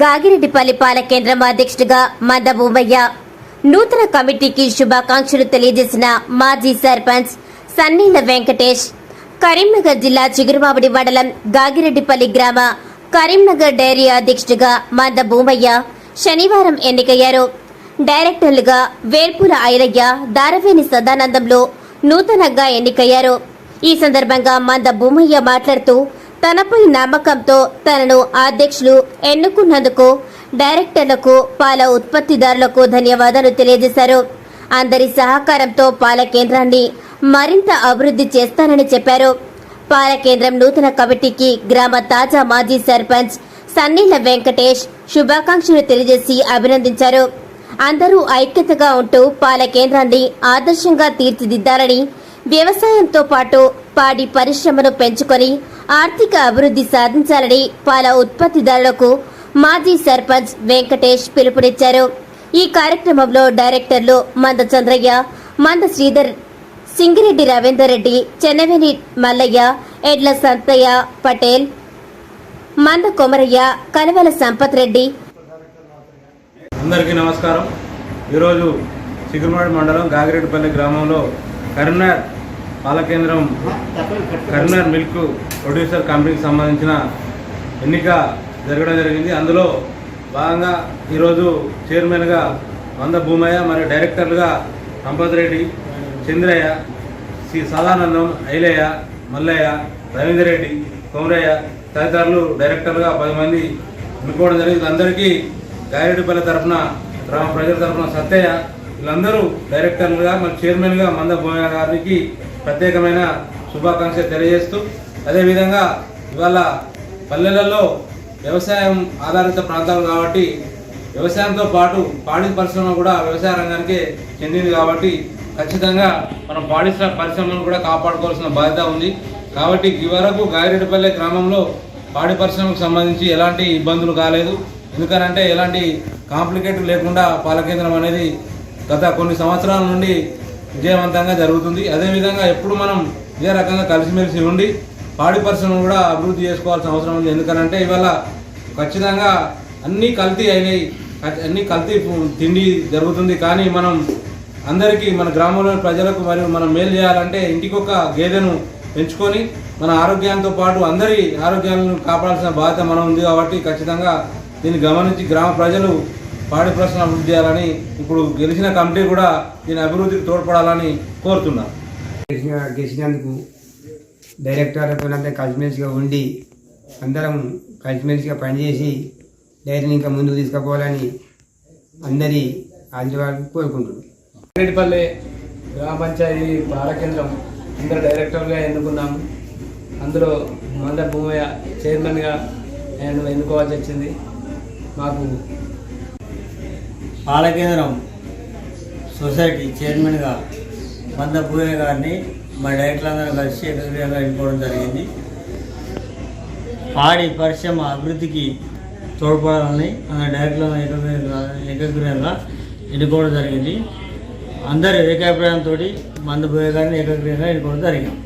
గాగిరెడ్డిపల్లి పాల కేంద్రం అధ్యక్షుడిగా మంద భూమయ్య నూతన కమిటీకి శుభాకాంక్షలు తెలియజేసిన మాజీ సర్పంచ్ సన్నీల వెంకటేష్. కరీంనగర్ జిల్లా చిగురుమావిడి మండలం గాగిరెడ్డిపల్లి గ్రామ కరీంనగర్ డైరీ అధ్యక్షుడిగా మంద భూమయ్య శనివారం ఎన్నికయ్యారు. డైరెక్టర్లుగా వేర్పుల ఐరయ్య దారవేణి సదానందంలో నూతనంగా ఎన్నికయ్యారు. ఈ సందర్భంగా మంద భూమయ్య మాట్లాడుతూ తనపై నమ్మకంతో తనను అధ్యక్షులు ఎన్నుకున్నందుకు డైరెక్టర్లకు పాల ఉత్పత్తిదారులకు ధన్యవాదాలు తెలియజేశారు. అందరి సహకారంతో పాల కేంద్రాన్ని మరింత అభివృద్ధి చేస్తానని చెప్పారు. పాల కేంద్రం నూతన కమిటీకి గ్రామ తాజా మాజీ సర్పంచ్ సన్నీల వెంకటేష్ శుభాకాంక్షలు తెలియజేసి అభినందించారు. అందరూ ఐక్యతగా ఉంటూ పాల కేంద్రాన్ని ఆదర్శంగా తీర్చిదిద్దాలని వ్యవసాయంతో పాటు పాడి పరిశ్రమను పెంచుకొని ఆర్థిక అభివృద్ధి సాధించాలని పాల ఉత్పత్తిదారులకు మాజీ సర్పంచ్ వెంకటేష్ పిలుపునిచ్చారు. ఈ కార్యక్రమంలో డైరెక్టర్లు మంద చంద్రయ్య మంద శ్రీధర్ సింగిరెడ్డి రవీందర్ రెడ్డి చెన్నవేని మల్లయ్య ఎడ్ల సంతయ్య పటేల్ మంద కొమరయ్య కలవల సంపత్ రెడ్డి. అందరికీ నమస్కారం. ఈరోజు చిగురుమాడి మండలం గాగిరెడ్డిపల్లి గ్రామంలో కరీంనగర్ పాల కేంద్రం కరీంనగర్ మిల్క్ ప్రొడ్యూసర్ కంపెనీకి సంబంధించిన ఎన్నిక జరగడం జరిగింది. అందులో భాగంగా ఈరోజు చైర్మన్గా వంద భూమయ్య మరియు డైరెక్టర్లుగా సంపత్ రెడ్డి చంద్రయ్య శ్రీ సదానందం ఐలయ్య మల్లయ్య రవీందర్ రెడ్డి కోమరయ్య తదితరులు డైరెక్టర్లుగా పది మంది ఎన్నుకోవడం జరిగింది. అందరికీ గాయరెడ్డిపల్లి తరఫున గ్రామ ప్రజల తరఫున సత్తయ్య వీళ్ళందరూ డైరెక్టర్లుగా మరి చైర్మన్గా మంద భూమయ్య గారికి ప్రత్యేకమైన శుభాకాంక్షలు తెలియజేస్తూ అదేవిధంగా ఇవాళ పల్లెలలో వ్యవసాయం ఆధారిత ప్రాంతాలు కాబట్టి వ్యవసాయంతో పాటు పాడి పరిశ్రమ కూడా వ్యవసాయ రంగానికే చెందింది కాబట్టి ఖచ్చితంగా మనం పాడి పరిశ్రమను కూడా కాపాడుకోవాల్సిన బాధ్యత ఉంది. కాబట్టి ఈ వరకు గాయరెడ్డిపల్లె గ్రామంలో పాడి పరిశ్రమకు సంబంధించి ఎలాంటి ఇబ్బందులు కాలేదు. ఎందుకనంటే ఎలాంటి కాంప్లికేట్ లేకుండా పాల కేంద్రం అనేది గత కొన్ని సంవత్సరాల నుండి విజయవంతంగా జరుగుతుంది. అదేవిధంగా ఎప్పుడు మనం ఇదే రకంగా కలిసిమెలిసి ఉండి పాడి పరిశ్రమను కూడా అభివృద్ధి చేసుకోవాల్సిన అవసరం ఉంది. ఎందుకనంటే ఇవాళ ఖచ్చితంగా అన్నీ కల్తీ అయినాయి. అన్నీ కల్తీ తిండి జరుగుతుంది. కానీ మనం అందరికీ మన గ్రామంలోని ప్రజలకు మరియు మనం మేలు చేయాలంటే ఇంటికొక గేదెను పెంచుకొని మన ఆరోగ్యంతో పాటు అందరి ఆరోగ్యాలను కాపాడాల్సిన బాధ్యత మనం ఉంది కాబట్టి ఖచ్చితంగా దీన్ని గమనించి గ్రామ ప్రజలు పాడి ప్రశ్న అభివృద్ధి చేయాలని ఇప్పుడు గెలిచిన కమిటీ కూడా దీని అభివృద్ధికి తోడ్పడాలని కోరుతున్నాను గెలిచిన గెలిచినందుకు డైరెక్టర్లతో అంతా కలిసిమెలిసిగా ఉండి అందరం కలిసిమెలిసిగా పనిచేసి డైరీని ఇంకా ముందుకు తీసుకుపోవాలని అందరి ఆశీర్వాదాలు కోరుకుంటున్నాను రెడ్డిపల్లి గ్రామ పంచాయతీ కేంద్రం అందరు డైరెక్టర్గా ఎన్నుకున్నాము అందులో మంద భూమయ్య చైర్మన్గా నేను ఎన్నుకోవాల్సి వచ్చింది. మాకు పాలకేంద్రం సొసైటీ చైర్మన్గా మంద పూయ గారిని మా డైరెక్టర్లందరూ కలిసి ఏకగ్రీయంగా ఎన్నుకోవడం జరిగింది. పాడి పరిశ్రమ అభివృద్ధికి తోడ్పడాలని మన డైరెక్టర్లను ఏకగ్రీయంగా ఏకగ్రీయంగా ఎన్నుకోవడం జరిగింది. అందరి ఏకాభిప్రాయంతో మంద పూయ గారిని ఏకగ్రీయంగా ఎన్నుకోవడం జరిగింది.